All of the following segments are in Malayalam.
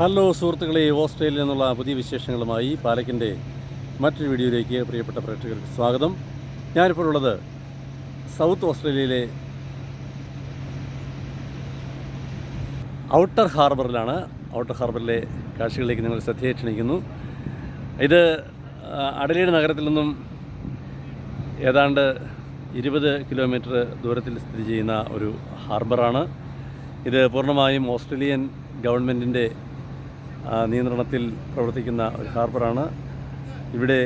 ഹലോ സുഹൃത്തുക്കളെ ഓസ്ട്രേലിയ എന്നുള്ള പുതിയ വിശേഷങ്ങളുമായി പാലക്കിന്റെ മറ്റൊരു വീഡിയോയിലേക്ക് പ്രിയപ്പെട്ട പ്രേക്ഷകർക്ക് സ്വാഗതം. ഞാനിപ്പോൾ ഉള്ളത് സൗത്ത് ഓസ്ട്രേലിയയിലെ ഔട്ടർ ഹാർബറിലാണ്. ഔട്ടർ ഹാർബറിലെ കാഴ്ചകളിലേക്ക് നിങ്ങൾ ശ്രദ്ധയെ ക്ഷണിക്കുന്നു. ഇത് ആ, നഗരത്തിൽ നിന്നും ഏതാണ്ട് ഇരുപത് കിലോമീറ്റർ ദൂരത്തിൽ സ്ഥിതി ചെയ്യുന്ന ഒരു ഹാർബറാണ്. ഇത് പൂർണമായും ഓസ്ട്രേലിയൻ ഗവൺമെന്റിന്റെ നിയന്ത്രണത്തിൽ പ്രവർത്തിക്കുന്ന ഒരു ഹാർബറാണ്. ഇവിടെ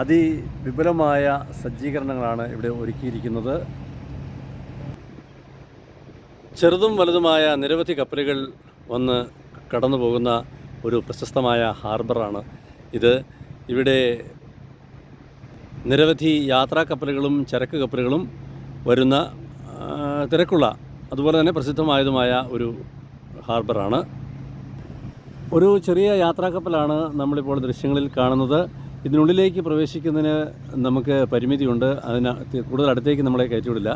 അതിവിപുലമായ സജ്ജീകരണങ്ങളാണ് ഇവിടെ ഒരുക്കിയിരിക്കുന്നത്. ചെറുതും വലുതുമായ നിരവധി കപ്പലുകൾ വന്ന് കടന്നു പോകുന്ന ഒരു പ്രശസ്തമായ ഹാർബറാണ് ഇത്. ഇവിടെ നിരവധി യാത്രാ കപ്പലുകളും ചരക്ക് കപ്പലുകളും വരുന്ന തിരക്കുള്ള അതുപോലെ തന്നെ പ്രസിദ്ധമായതുമായ ഒരു ഹാർബറാണ്. ഒരു ചെറിയ യാത്രാക്കപ്പലാണ് നമ്മളിപ്പോൾ ദൃശ്യങ്ങളിൽ കാണുന്നത്. ഇതിനുള്ളിലേക്ക് പ്രവേശിക്കുന്നതിന് നമുക്ക് പരിമിതിയുണ്ട്. അതിന് കൂടുതൽ അടുത്തേക്ക് നമ്മളെ കയറ്റിവിടില്ല.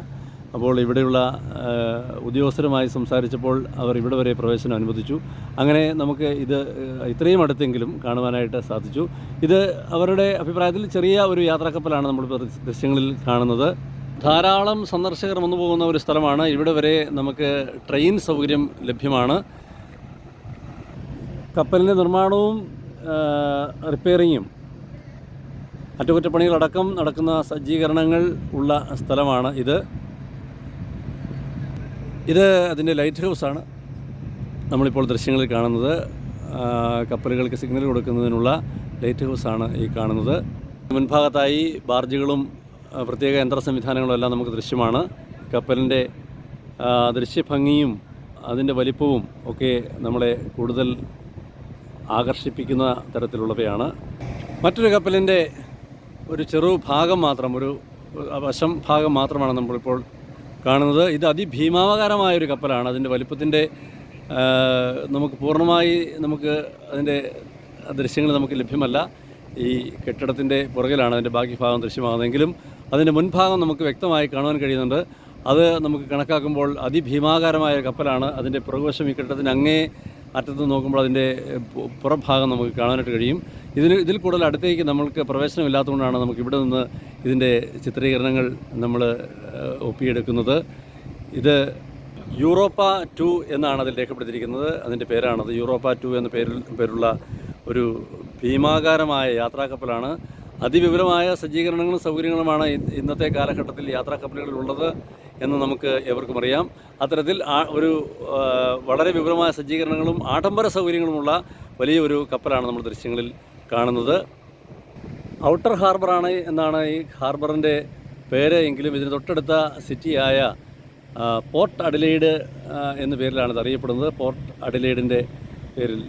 അപ്പോൾ ഇവിടെയുള്ള ഉദ്യോഗസ്ഥരുമായി സംസാരിച്ചപ്പോൾ അവർ ഇവിടെ വരെ പ്രവേശനം അനുവദിച്ചു. അങ്ങനെ നമുക്ക് ഇത് ഇത്രയും അടുത്തെങ്കിലും കാണുവാനായിട്ട് സാധിച്ചു. ഇത് അവരുടെ അഭിപ്രായത്തിൽ ചെറിയ ഒരു യാത്രാക്കപ്പലാണ് നമ്മൾ ദൃശ്യങ്ങളിൽ കാണുന്നത്. ധാരാളം സന്ദർശകർ വന്നു പോകുന്ന ഒരു സ്ഥലമാണ്. ഇവിടെ വരെ നമുക്ക് ട്രെയിൻ സൗകര്യം ലഭ്യമാണ്. കപ്പലിന്റെ നിർമ്മാണവും റിപ്പയറിങ്ങും അറ്റകുറ്റപ്പണികളടക്കം നടക്കുന്ന സജ്ജീകരണങ്ങൾ ഉള്ള സ്ഥലമാണ് ഇത്. ഇത് അതിന്റെ ലൈറ്റ് ഹൗസാണ് നമ്മളിപ്പോൾ ദൃശ്യങ്ങളിൽ കാണുന്നത്. കപ്പലുകൾക്ക് സിഗ്നൽ കൊടുക്കുന്നതിനുള്ള ലൈറ്റ് ഹൗസാണ് ഈ കാണുന്നത്. മുൻഭാഗത്തായി ബാർജുകളും പ്രത്യേക യന്ത്ര സംവിധാനങ്ങളും എല്ലാം നമുക്ക് ദൃശ്യമാണ്. കപ്പലിന്റെ ദൃശ്യഭംഗിയും അതിന്റെ വലിപ്പവും ഒക്കെ നമ്മളെ കൂടുതൽ ആകർഷിപ്പിക്കുന്ന തരത്തിലുള്ളവയാണ്. മറ്റൊരു കപ്പലിന്റെ ഒരു ചെറു ഭാഗം മാത്രം ഒരു വശം ഭാഗം മാത്രമാണ് നമ്മളിപ്പോൾ കാണുന്നത്. ഇത് അതിഭീമാകാരമായ ഒരു കപ്പലാണ്. അതിന്റെ വലിപ്പത്തിന്റെ നമുക്ക് പൂർണമായി നമുക്ക് അതിന്റെ ദൃശ്യങ്ങൾ നമുക്ക് ലഭ്യമല്ല. ഈ കെട്ടിടത്തിന്റെ പുറകിലാണ് അതിന്റെ ബാക്കി ഭാഗം ദൃശ്യമാകുന്നതെങ്കിലും അതിന്റെ മുൻഭാഗം നമുക്ക് വ്യക്തമായി കാണുവാൻ കഴിയുന്നുണ്ട്. അത് നമുക്ക് കണക്കാക്കുമ്പോൾ അതിഭീമാകാരമായ കപ്പലാണ്. അതിന്റെ പുറകുവശം ഈ കെട്ടിടത്തിന് അങ്ങേ അറ്റത്ത് നോക്കുമ്പോൾ അതിന്റെ പുറഭാഗം നമുക്ക് കാണാനായിട്ട് കഴിയും. ഇതിന് ഇതിൽ കൂടുതൽ അടുത്തേക്ക് നമ്മൾക്ക് പ്രവേശനമില്ലാത്തതുകൊണ്ടാണ് നമുക്ക് ഇവിടെ നിന്ന് ഇതിന്റെ ചിത്രീകരണങ്ങൾ നമ്മൾ ഒപ്പിയെടുക്കുന്നത്. ഇത് യൂറോപ്പ ടു എന്നാണ് അതിൽ രേഖപ്പെടുത്തിയിരിക്കുന്നത്. അതിന്റെ പേരാണത് യൂറോപ്പ ടു എന്ന പേരിൽ പേരുള്ള ഒരു ഭീമാകാരമായ യാത്രാക്കപ്പലാണ് അതിവിപുലമായ സജ്ജീകരണങ്ങളും സൗകര്യങ്ങളുമാണ് ഇന്നത്തെ കാലഘട്ടത്തിൽ യാത്രാക്കപ്പലുകളിൽ ഉള്ളത് എന്ന് നമുക്ക് എവർക്കും അറിയാം. അത്തരത്തിൽ ഒരു വളരെ വിപുലമായ സജ്ജീകരണങ്ങളും ആഡംബര സൗകര്യങ്ങളുമുള്ള വലിയ ഒരു കപ്പലാണ് നമ്മൾ ദൃശ്യങ്ങളിൽ കാണുന്നത്. ഔട്ടർ ഹാർബറാണ് എന്നാണ് ഈ ഹാർബറിന്റെ പേര് എങ്കിലും ഇതിന് തൊട്ടടുത്ത സിറ്റിയായ പോർട്ട് അഡിലൈഡ് എന്ന പേരിലാണ് ഇത് അറിയപ്പെടുന്നത്. പോർട്ട് അഡിലൈഡിന്റെ പേരിൽ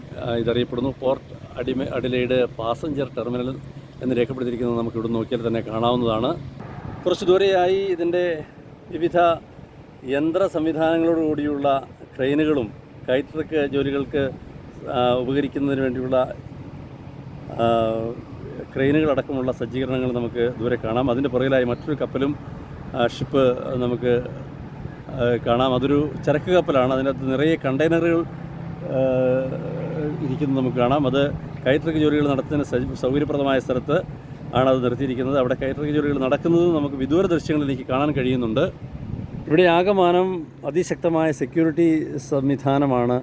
ഇതറിയപ്പെടുന്നു പോർട്ട് അഡിമ അഡിലൈഡ് പാസഞ്ചർ ടെർമിനൽ എന്ന് രേഖപ്പെടുത്തിയിരിക്കുന്നത് നമുക്ക് ഇവിടെ നോക്കിയാൽ തന്നെ കാണാവുന്നതാണ്. കുറച്ച് ദൂരെയായി ഇതിന്റെ വിവിധ യന്ത്ര സംവിധാനങ്ങളോടുകൂടിയുള്ള ക്രെയിനുകളും കയറ്റിറക്ക് ജോലികൾക്ക് ഉപകരിക്കുന്നതിന് വേണ്ടിയുള്ള ക്രെയിനുകളടക്കമുള്ള സജ്ജീകരണങ്ങൾ നമുക്ക് ദൂരെ കാണാം. അതിന്റെ പുറകിലായി മറ്റൊരു കപ്പലും ഷിപ്പ് നമുക്ക് കാണാം. അതൊരു ചരക്ക് കപ്പലാണ്. അതിനകത്ത് നിറയെ കണ്ടെയ്നറുകൾ ഇരിക്കുന്നത് നമുക്ക് കാണാം. അത് കയറ്റിറക്ക് ജോലികൾ നടത്തുന്ന സൗകര്യപ്രദമായ സ്ഥലത്ത് ആണ് അത് നിർത്തിയിരിക്കുന്നത്. അവിടെ കയറ്റിറക്കി ജോലികൾ നടക്കുന്നത് നമുക്ക് വിദൂര ദൃശ്യങ്ങളിൽ എനിക്ക് കാണാൻ കഴിയുന്നുണ്ട്. ഇവിടെ ആകമാനം അതിശക്തമായ സെക്യൂരിറ്റി സംവിധാനമാണ്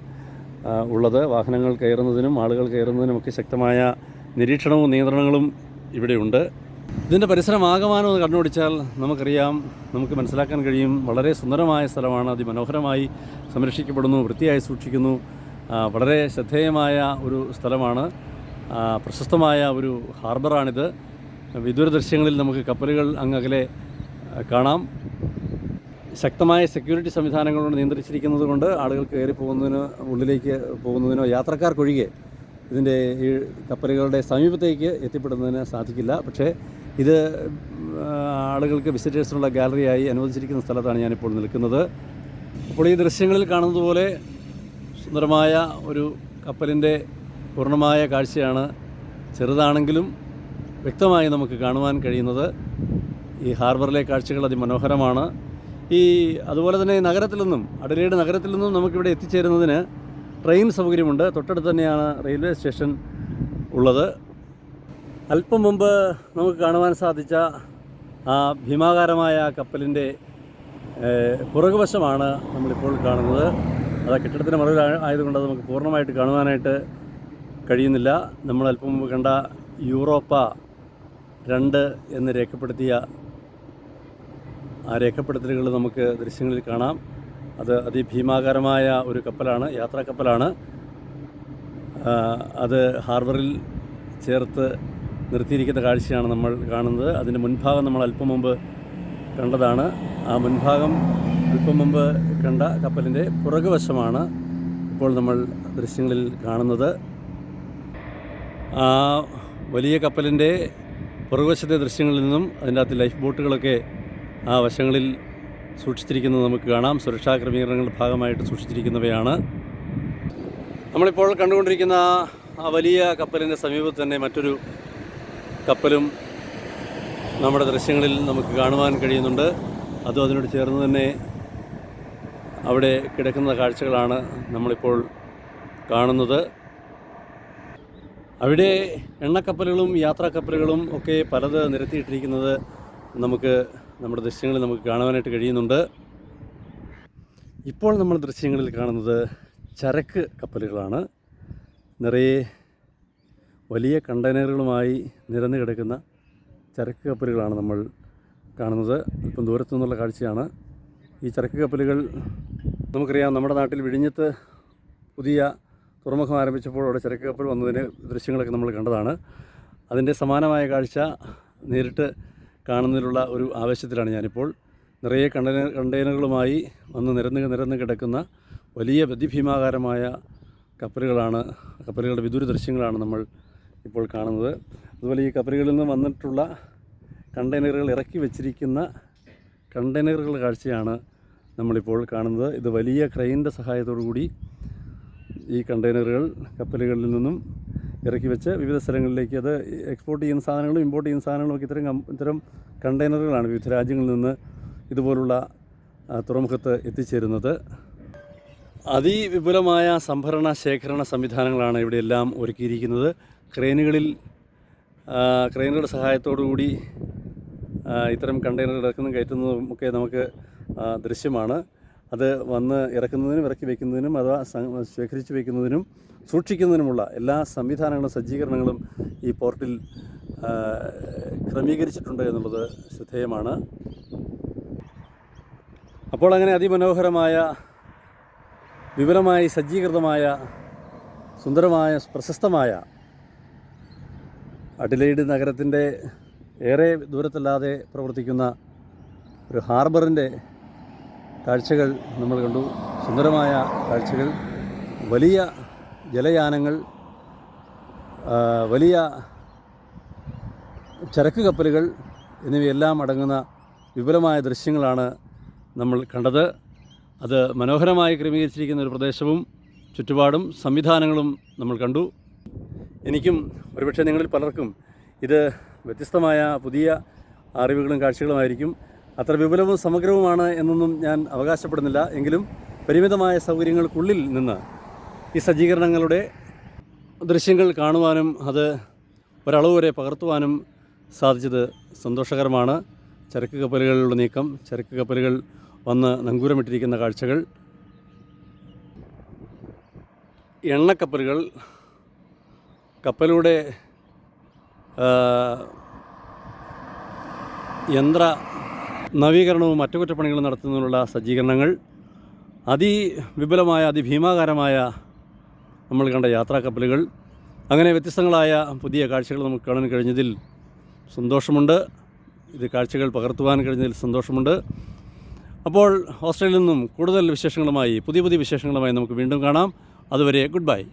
ഉള്ളത്. വാഹനങ്ങൾ കയറുന്നതിനും ആളുകൾ കയറുന്നതിനും ഒക്കെ ശക്തമായ നിരീക്ഷണവും നിയന്ത്രണങ്ങളും ഇവിടെയുണ്ട് ഇതിന്റെ പരിസരം ആകമാനം ഒന്ന് കണ്ണോടിച്ചാൽ നമുക്കറിയാം നമുക്ക് മനസ്സിലാക്കാൻ കഴിയും. വളരെ സുന്ദരമായ സ്ഥലമാണ്. അതിമനോഹരമായി സംരക്ഷിക്കപ്പെടുന്നു വൃത്തിയായി സൂക്ഷിക്കുന്നു. വളരെ ശ്രദ്ധേയമായ ഒരു സ്ഥലമാണ്. പ്രശസ്തമായ ഒരു ഹാർബറാണിത്. വിദൂര ദൃശ്യങ്ങളിൽ നമുക്ക് കപ്പലുകൾ അങ്ങകലെ കാണാം. ശക്തമായ സെക്യൂരിറ്റി സംവിധാനങ്ങളോട് നിയന്ത്രിച്ചിരിക്കുന്നത് കൊണ്ട് ആളുകൾ കയറി പോകുന്നതിനോ ഉള്ളിലേക്ക് പോകുന്നതിനോ യാത്രക്കാർക്കൊഴികെ ഇതിന്റെ ഈ കപ്പലുകളുടെ സമീപത്തേക്ക് എത്തിപ്പെടുന്നതിന് സാധിക്കില്ല. പക്ഷേ ഇത് ആളുകൾക്ക് വിസിറ്റേഴ്സിനുള്ള ഗാലറിയായി അനുവദിച്ചിരിക്കുന്ന സ്ഥലത്താണ് ഞാനിപ്പോൾ നിൽക്കുന്നത്. അപ്പോൾ ഈ ദൃശ്യങ്ങളിൽ കാണുന്നതുപോലെ സുന്ദരമായ ഒരു കപ്പലിന്റെ പൂർണമായ കാഴ്ചയാണ്. ചെറുതാണെങ്കിലും വ്യക്തമായി നമുക്ക് കാണുവാൻ കഴിയുന്നത് ഈ ഹാർബറിലെ കാഴ്ചകൾ അതിമനോഹരമാണ്. ഈ അതുപോലെ തന്നെ നഗരത്തിൽ നിന്നും അഡലേഡ് നഗരത്തിൽ നിന്നും നമുക്കിവിടെ എത്തിച്ചേരുന്നതിന് ട്രെയിൻ സൗകര്യമുണ്ട്. തൊട്ടടുത്ത് തന്നെയാണ് റെയിൽവേ സ്റ്റേഷൻ ഉള്ളത്. അല്പം മുമ്പ് നമുക്ക് കാണുവാൻ സാധിച്ച ആ ഭീമാകാരമായ കപ്പലിന്റെ പുറകുവശമാണ് നമ്മളിപ്പോൾ കാണുന്നത്. അത് കെട്ടിടത്തിന് മറവിൽ ആയതുകൊണ്ട് നമുക്ക് പൂർണമായിട്ട് കാണുവാനായിട്ട് കഴിയുന്നില്ല. നമ്മൾ അല്പം മുമ്പ് കണ്ട യൂറോപ്പ രണ്ട് എന്ന് രേഖപ്പെടുത്തിയ ആ രേഖപ്പെടുത്തലുകൾ നമുക്ക് ദൃശ്യങ്ങളിൽ കാണാം. അത് അതിഭീമാകാരമായ ഒരു കപ്പലാണ് യാത്രാ കപ്പലാണ്. അത് ഹാർബറിൽ ചേർത്ത് നിർത്തിയിരിക്കുന്ന കാഴ്ചയാണ് നമ്മൾ കാണുന്നത്. അതിന്റെ മുൻഭാഗം നമ്മൾ അല്പം മുമ്പ് കണ്ടതാണ്. ആ മുൻഭാഗം അല്പം മുമ്പ് കണ്ട കപ്പലിന്റെ പുറകുവശമാണ് ഇപ്പോൾ നമ്മൾ ദൃശ്യങ്ങളിൽ കാണുന്നത്. ആ വലിയ കപ്പലിന്റെ പുറകുവശത്തെ ദൃശ്യങ്ങളിൽ നിന്നും അതിന്റെ അകത്ത് ലൈഫ് ബോട്ടുകളൊക്കെ ആ വശങ്ങളിൽ സൂക്ഷിച്ചിരിക്കുന്നത് നമുക്ക് കാണാം. സുരക്ഷാ ക്രമീകരണങ്ങളുടെ ഭാഗമായിട്ട് സൂക്ഷിച്ചിരിക്കുന്നവയാണ്. നമ്മളിപ്പോൾ കണ്ടുകൊണ്ടിരിക്കുന്ന ആ വലിയ കപ്പലിന്റെ സമീപത്ത് തന്നെ മറ്റൊരു കപ്പലും നമ്മുടെ ദൃശ്യങ്ങളിൽ നമുക്ക് കാണുവാൻ കഴിയുന്നുണ്ട്. അതും അതിനോട് ചേർന്ന് തന്നെ അവിടെ കിടക്കുന്ന കാഴ്ചകളാണ് നമ്മളിപ്പോൾ കാണുന്നത്. അവിടെ എണ്ണക്കപ്പലുകളും യാത്രാക്കപ്പലുകളും ഒക്കെ പലത് നിരത്തിയിട്ടിരിക്കുന്നത് നമുക്ക് നമ്മുടെ ദൃശ്യങ്ങളിൽ നമുക്ക് കാണുവാനായിട്ട് കഴിയുന്നുണ്ട്. ഇപ്പോൾ നമ്മൾ ദൃശ്യങ്ങളിൽ കാണുന്നത് ചരക്ക് കപ്പലുകളാണ്. നിറയെ വലിയ കണ്ടെയ്നറുകളുമായി നിരന്നു കിടക്കുന്ന ചരക്ക് കപ്പലുകളാണ് നമ്മൾ കാണുന്നത്. ഇപ്പം ദൂരത്തു നിന്നുള്ള കാഴ്ചയാണ്. ഈ ചരക്ക് കപ്പലുകൾ നമുക്കറിയാം നമ്മുടെ നാട്ടിൽ വിഴിഞ്ഞത്ത് പുതിയ തുറമുഖം ആരംഭിച്ചപ്പോൾ അവിടെ ചരക്ക് കപ്പൽ വന്നതിന് ദൃശ്യങ്ങളൊക്കെ നമ്മൾ കണ്ടതാണ്. അതിന്റെ സമാനമായ കാഴ്ച നേരിട്ട് കാണുന്നതിലുള്ള ഒരു ആവേശത്തിലാണ് ഞാനിപ്പോൾ. നിറയെ കണ്ടെയ്നർ കണ്ടെയ്നറുകളുമായി വന്ന് നിരന്ന് നിരന്ന് കിടക്കുന്ന വലിയ അതിഭീമാകാരമായ കപ്പലുകളാണ് കപ്പലുകളുടെ വിദൂര ദൃശ്യങ്ങളാണ് നമ്മൾ ഇപ്പോൾ കാണുന്നത്. അതുപോലെ ഈ കപ്പലുകളിൽ നിന്ന് വന്നിട്ടുള്ള കണ്ടെയ്നറുകൾ ഇറക്കി വെച്ചിരിക്കുന്ന കണ്ടെയ്നറുകളുടെ കാഴ്ചയാണ് നമ്മളിപ്പോൾ കാണുന്നത്. ഇത് വലിയ ക്രെയിനിന്റെ സഹായത്തോടു കൂടി ഈ കണ്ടെയ്നറുകൾ കപ്പലുകളിൽ നിന്നും ഇറക്കി വെച്ച് വിവിധ സ്ഥലങ്ങളിലേക്ക് അത് എക്സ്പോർട്ട് ചെയ്യുന്ന സാധനങ്ങളും ഇമ്പോർട്ട് ചെയ്യുന്ന സാധനങ്ങളും ഒക്കെ ഇത്തരം ഇത്തരം കണ്ടെയ്നറുകളാണ് വിവിധ രാജ്യങ്ങളിൽ നിന്ന് ഇതുപോലുള്ള തുറമുഖത്ത് എത്തിച്ചേരുന്നത്. അതിവിപുലമായ സംഭരണ ശേഖരണ സംവിധാനങ്ങളാണ് ഇവിടെയെല്ലാം ഒരുക്കിയിരിക്കുന്നത്. ക്രെയിനുകളിൽ ക്രെയിനുകളുടെ സഹായത്തോടു കൂടി ഇത്തരം കണ്ടെയ്നറുകൾ ഇറക്കുന്നതും കയറ്റുന്നതും ഒക്കെ നമുക്ക് ദൃശ്യമാണ്. അത് വന്ന് ഇറക്കുന്നതിനും ഇറക്കി വയ്ക്കുന്നതിനും അഥവാ ശേഖരിച്ച് വയ്ക്കുന്നതിനും സൂക്ഷിക്കുന്നതിനുമുള്ള എല്ലാ സംവിധാനങ്ങളും സജ്ജീകരണങ്ങളും ഈ പോർട്ടിൽ ക്രമീകരിച്ചിട്ടുണ്ട് എന്നുള്ളത് ശ്രദ്ധേയമാണ്. അപ്പോൾ അങ്ങനെ അതിമനോഹരമായ വിപുലമായി സജ്ജീകൃതമായ സുന്ദരമായ പ്രശസ്തമായ അഡിലൈഡ് നഗരത്തിന്റെ ഏറെ ദൂരത്തല്ലാതെ പ്രവർത്തിക്കുന്ന ഒരു ഹാർബറിന്റെ കാഴ്ചകൾ നമ്മൾ കണ്ടു. സുന്ദരമായ കാഴ്ചകൾ വലിയ ജലയാനങ്ങൾ വലിയ ചരക്ക് കപ്പലുകൾ എന്നിവയെല്ലാം അടങ്ങുന്ന വിപുലമായ ദൃശ്യങ്ങളാണ് നമ്മൾ കണ്ടത്. അത് മനോഹരമായി ക്രമീകരിച്ചിരിക്കുന്ന ഒരു പ്രദേശവും ചുറ്റുപാടും സംവിധാനങ്ങളും നമ്മൾ കണ്ടു. എനിക്കും ഒരുപക്ഷെ നിങ്ങളിൽ പലർക്കും ഇത് വ്യത്യസ്തമായ പുതിയ അറിവുകളും കാഴ്ചകളുമായിരിക്കും. അത്ര വിപുലവും സമഗ്രവുമാണ് എന്നൊന്നും ഞാൻ അവകാശപ്പെടുന്നില്ല. എങ്കിലും പരിമിതമായ സൗകര്യങ്ങൾക്കുള്ളിൽ നിന്ന് ഈ സജ്ജീകരണങ്ങളുടെ ദൃശ്യങ്ങൾ കാണുവാനും അത് ഒരളവ് വരെ പകർത്തുവാനും സാധിച്ചത് സന്തോഷകരമാണ്. ചരക്ക് കപ്പലുകളുടെ നീക്കം ചരക്ക് കപ്പലുകൾ വന്ന് നങ്കൂരമിട്ടിരിക്കുന്ന കാഴ്ചകൾ എണ്ണക്കപ്പലുകൾ കപ്പലുടെ യന്ത്ര നവീകരണവും അറ്റകുറ്റപ്പണികളും നടത്തുന്നതിനുള്ള സജ്ജീകരണങ്ങൾ അതിവിപുലമായ അതിഭീമാകാരമായ നമ്മൾ കണ്ട യാത്രാ കപ്പലുകൾ അങ്ങനെ വ്യത്യസ്തങ്ങളായ പുതിയ കാഴ്ചകൾ നമുക്ക് കാണാൻ കഴിഞ്ഞതിൽ സന്തോഷമുണ്ട്. ഇത് കാഴ്ചകൾ പകർത്തുവാൻ കഴിഞ്ഞതിൽ സന്തോഷമുണ്ട്. അപ്പോൾ ഓസ്ട്രേലിയയിൽ നിന്നും കൂടുതൽ വിശേഷങ്ങളുമായി പുതിയ പുതിയ വിശേഷങ്ങളുമായി നമുക്ക് വീണ്ടും കാണാം. അതുവരെ ഗുഡ് ബൈ.